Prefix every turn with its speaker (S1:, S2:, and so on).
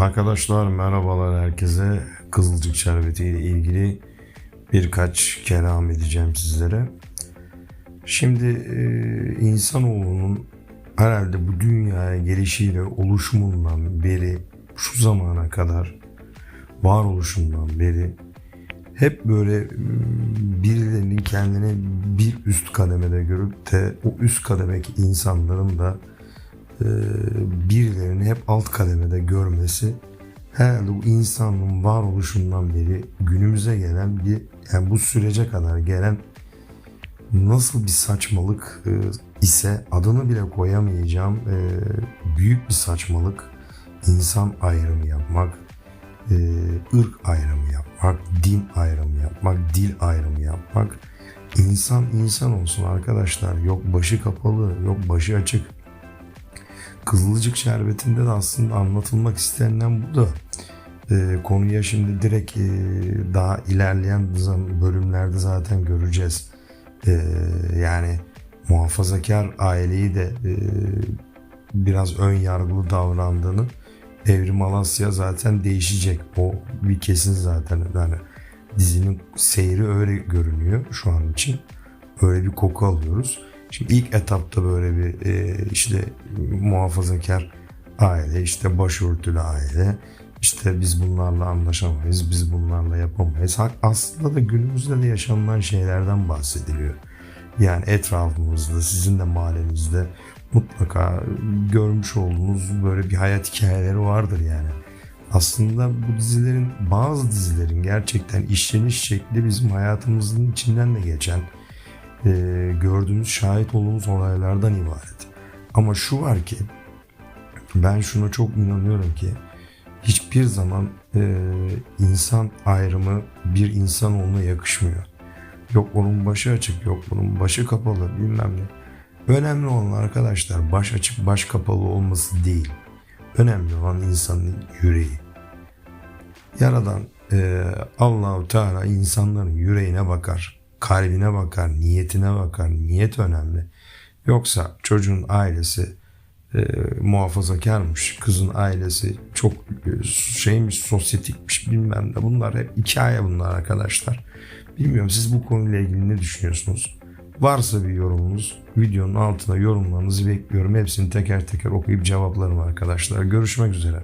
S1: Arkadaşlar merhabalar herkese. Kızılcık şerbeti ile ilgili birkaç kelam edeceğim sizlere. Şimdi e, insanoğlunun herhalde bu dünyaya gelişiyle oluşumundan beri şu zamana kadar varoluşundan beri hep böyle e, birilerinin kendini bir üst kademede görüp de o üst kademeki insanların da birilerini hep alt kademede görmesi herhalde bu insanlığın varoluşundan beri günümüze gelen bir yani bu sürece kadar gelen nasıl bir saçmalık e, ise adını bile koyamayacağım e, büyük bir saçmalık. İnsan ayrımı yapmak e, ırk ayrımı yapmak din ayrımı yapmak dil ayrımı yapmak. İnsan insan olsun arkadaşlar yok başı kapalı yok başı açık Kızılcık Şerbeti'nde de aslında anlatılmak istenilen bu da. Ee, konuya şimdi direkt e, daha ilerleyen bölümlerde zaten göreceğiz. Ee, yani muhafazakar aileyi de e, biraz ön yargılı davrandığını Evrim Alasya zaten değişecek. O bir kesin zaten. Yani dizinin seyri öyle görünüyor şu an için. Öyle bir koku alıyoruz. Şimdi ilk etapta böyle bir e, işte muhafazakar aile, işte başörtülü aile, işte biz bunlarla anlaşamayız, biz bunlarla yapamayız. Aslında da günümüzde de yaşanılan şeylerden bahsediliyor. Yani etrafımızda, sizin de mahallenizde mutlaka görmüş olduğunuz böyle bir hayat hikayeleri vardır yani. Aslında bu dizilerin, bazı dizilerin gerçekten işleniş şekli bizim hayatımızın içinden de geçen, e, gördüğümüz, şahit olduğumuz olaylardan ibaret. Ama şu var ki ben şuna çok inanıyorum ki hiçbir zaman e, insan ayrımı bir insanoğluna yakışmıyor. Yok onun başı açık, yok bunun başı kapalı bilmem ne. Önemli olan arkadaşlar baş açık, baş kapalı olması değil. Önemli olan insanın yüreği. Yaradan e, Allahu Teala insanların yüreğine bakar, kalbine bakar, niyetine bakar. Niyet önemli. Yoksa çocuğun ailesi e, muhafazakarmış, kızın ailesi çok e, şeymiş, sosyetikmiş bilmem ne. Bunlar hep hikaye bunlar arkadaşlar. Bilmiyorum siz bu konuyla ilgili ne düşünüyorsunuz? Varsa bir yorumunuz videonun altına yorumlarınızı bekliyorum. Hepsini teker teker okuyup cevaplarım arkadaşlar. Görüşmek üzere.